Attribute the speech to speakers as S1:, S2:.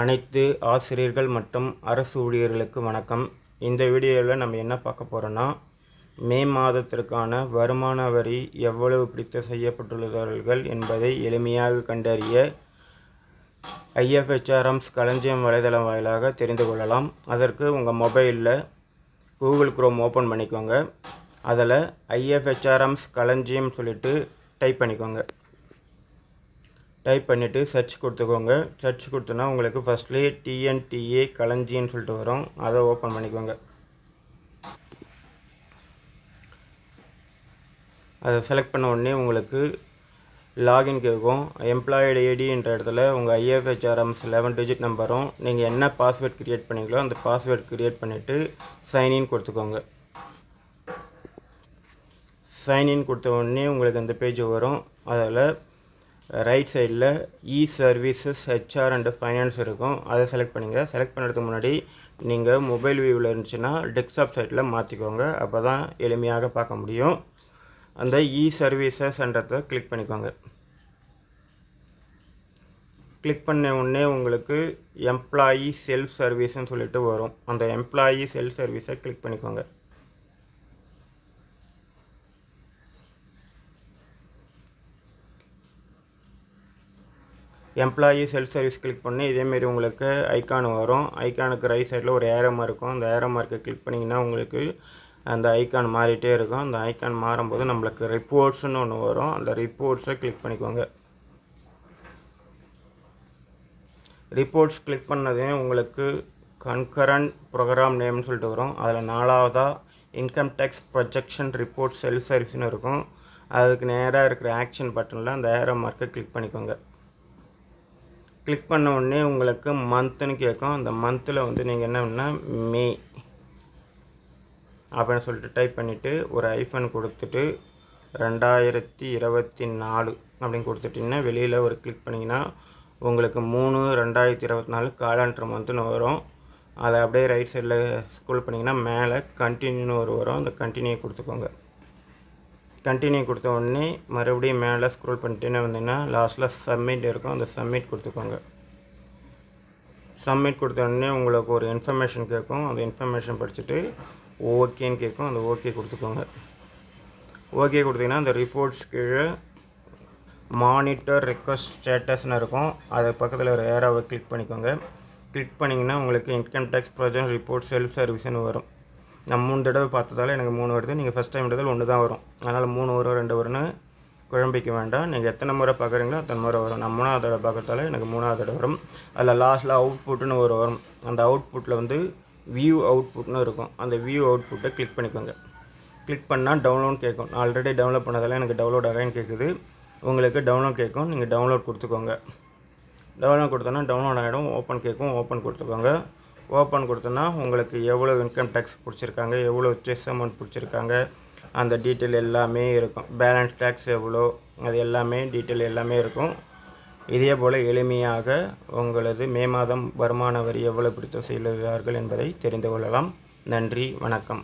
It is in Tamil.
S1: அனைத்து ஆசிரியர்கள் மற்றும் அரசு ஊழியர்களுக்கு வணக்கம். இந்த வீடியோவில் நம்ம என்ன பார்க்க போகிறோன்னா மே மாதத்திற்கான வருமான வரி எவ்வளவு பிடித்த செய்யப்பட்டுள்ளவர்கள் என்பதை எளிமையாக கண்டறிய ஐஎஃப்ஹெச்ஆர்எம்ஸ் களஞ்சியம் வலைதளம் வாயிலாக தெரிந்து கொள்ளலாம். அதற்கு உங்கள் மொபைலில் கூகுள் குரோம் ஓப்பன் பண்ணிக்கோங்க. அதில் ஐஎஃப்ஹெச்ஆர்எம்ஸ் களஞ்சியம் சொல்லிவிட்டு டைப் பண்ணிக்கோங்க. டைப் பண்ணிவிட்டு சர்ச் கொடுத்துக்கோங்க. சர்ச் கொடுத்தோன்னா உங்களுக்கு ஃபஸ்ட்லேயே டிஎன்டிஏ களஞ்சின்னு சொல்லிட்டு வரும். அதை ஓப்பன் பண்ணிக்கோங்க. அதை செலக்ட் பண்ண உடனே உங்களுக்கு லாகின் கேட்கும். எம்ப்ளாய்டு ஐடின்ற இடத்துல உங்கள் ஐஎஃப்ஹெச்ஆர்எம்ஸ் லெவன் டிஜிட் நம்பரும் நீங்கள் என்ன பாஸ்வேர்ட் க்ரியேட் பண்ணீங்களோ அந்த பாஸ்வேர்ட் க்ரியேட் பண்ணிவிட்டு சைன்இன் கொடுத்துக்கோங்க. சைன்இன் கொடுத்த உடனே உங்களுக்கு இந்த பேஜ் வரும். அதில் ரைட் சைடில் e services HR and finance இருக்கும். அதை செலக்ட் பண்ணுங்கள் செலக்ட் பண்ணுறதுக்கு முன்னாடி நீங்கள் மொபைல் வியூவில் இருந்துச்சுன்னா டெஸ்க்டாப் சைட்டில் மாற்றிக்கோங்க அப்போ தான் எளிமையாக பார்க்க முடியும். அந்த இ சர்வீசஸ்ன்றதை கிளிக் பண்ணிக்கோங்க. கிளிக் பண்ண உடனே உங்களுக்கு எம்ப்ளாயி செல்ஃப் சர்வீஸ்ன்னு சொல்லிட்டு வரும். அந்த எம்ப்ளாயி செல்ஃப் சர்வீஸை கிளிக் பண்ணிக்கோங்க. எம்ப்ளாயி செல்ஃப் சர்வீஸ் கிளிக் பண்ணி இதேமாரி உங்களுக்கு ஐக்கான் வரும். ஐக்கானுக்கு ரைட் சைடில் ஒரு ஏரோ மார்க் இருக்கும். அந்த ஏரோ மார்க்கை கிளிக் பண்ணிங்கன்னா உங்களுக்கு அந்த ஐக்கான் மாறிட்டே இருக்கும். அந்த ஐக்கான் மாறும்போது நம்மளுக்கு ரிப்போர்ட்ஸ்னு ஒன்று வரும். அந்த ரிப்போர்ட்ஸை கிளிக் பண்ணிக்கோங்க. ரிப்போர்ட்ஸ் கிளிக் பண்ணதே உங்களுக்கு கன்கரண்ட் ப்ரோக்ராம் நேம்னு சொல்லிட்டு வரும். அதில் நாலாவதாக income tax projection report self சர்வீஸ்னு இருக்கும். அதுக்கு நேராக இருக்கிற ஆக்ஷன் பட்டனில் அந்த ஏரோ மார்க்கை கிளிக் பண்ணிக்கோங்க. கிளிக் பண்ண உடனே உங்களுக்கு மந்த்துன்னு கேட்கும். அந்த மந்தில் வந்து நீங்கள் என்ன மே அப்படின்னு சொல்லிட்டு டைப் பண்ணிவிட்டு ஒரு ஐஃபன் கொடுத்துட்டு ரெண்டாயிரத்தி இருபத்தி நாலு அப்படின்னு கொடுத்துட்டிங்கன்னா வெளியில் ஒரு கிளிக் பண்ணிங்கன்னா உங்களுக்கு மூணு ரெண்டாயிரத்தி இருபத்தி நாலு காலண்டர் மந்த்துன்னு வரும். அதை அப்படியே ரைட் சைடில் ஸ்க்ரோல் பண்ணிங்கன்னா மேலே கண்டினியூன்னு ஒரு வரும். அந்த கண்டினியூ கொடுத்துக்கோங்க. கண்டினியூ கொடுத்த உடனே மறுபடியும் மேலே ஸ்க்ரோல் பண்ணிட்டேன்னு வந்தீங்கன்னா லாஸ்ட்டில் சப்மிட் இருக்கும். அந்த சப்மிட் கொடுத்துக்கோங்க. சப்மிட் கொடுத்த உடனே உங்களுக்கு ஒரு இன்ஃபர்மேஷன் கேட்கும். அந்த இன்ஃபர்மேஷன் படிச்சுட்டு ஓகேன்னு கேட்கும். அந்த ஓகே கொடுத்துக்கோங்க. ஓகே கொடுத்தீங்கன்னா அந்த ரிப்போர்ட்ஸ் கீழே மானிட்டர் ரெக்வஸ்ட் ஸ்டேட்டஸ்னு இருக்கும். அது பக்கத்தில் ஒரு ஏராவை கிளிக் பண்ணிக்கோங்க. கிளிக் பண்ணிங்கன்னா உங்களுக்கு income tax project report self சர்வீஸ்னு வரும். நான் மூணு தடவை பார்த்ததால எனக்கு மூணு வருது. நீங்கள் ஃபஸ்ட் டைம் எடுத்தால் ஒன்று தான் வரும். அதனால் மூணு வரும் ரெண்டு வரும்னு குழம்பிக்க வேண்டாம். நீங்கள் எத்தனை முறை பார்க்குறீங்களோ அத்தனை முறை வரும். நான் மூணாவது தடவை பார்க்குறதால எனக்கு மூணாவது தடவை வரும். அதில் லாஸ்ட்டில் அவுட்புட்னு ஒரு வரும். அந்த அவுட்புட்டில் வந்து வியூ அவுட்புட்னு இருக்கும். அந்த வியூ அவுட்புட்டை கிளிக் பண்ணிக்கோங்க. கிளிக் பண்ணால் டவுன்லோட் கேட்கும். நான் ஆல்ரெடி டவுன்லோட் பண்ணதால எனக்கு டவுன்லோட் ஆகேன்னு கேட்குது. உங்களுக்கு டவுன்லோட் கேட்கும். நீங்கள் டவுன்லோட் கொடுத்துக்கோங்க. டவுன்லோட் கொடுத்தோன்னா டவுன்லோட் ஆகிடும் ஓப்பன் கேட்கும். ஓப்பன் கொடுத்துக்கோங்க. ஓப்பன் கொடுத்தோன்னா உங்களுக்கு எவ்வளோ இன்கம் டேக்ஸ் பிடிச்சிருக்காங்க எவ்வளோ செஸ் அமௌண்ட் பிடிச்சிருக்காங்க அந்த டீட்டெயில் எல்லாமே இருக்கும். பேலன்ஸ் டேக்ஸ் எவ்வளோ அது எல்லாமே டீட்டெயில் எல்லாமே இருக்கும். இதே போல் எளிமையாக உங்களது மே மாதம் வருமான வரி எவ்வளோ பிடித்த செய்கிறார்கள் என்பதை தெரிந்து கொள்ளலாம். நன்றி வணக்கம்.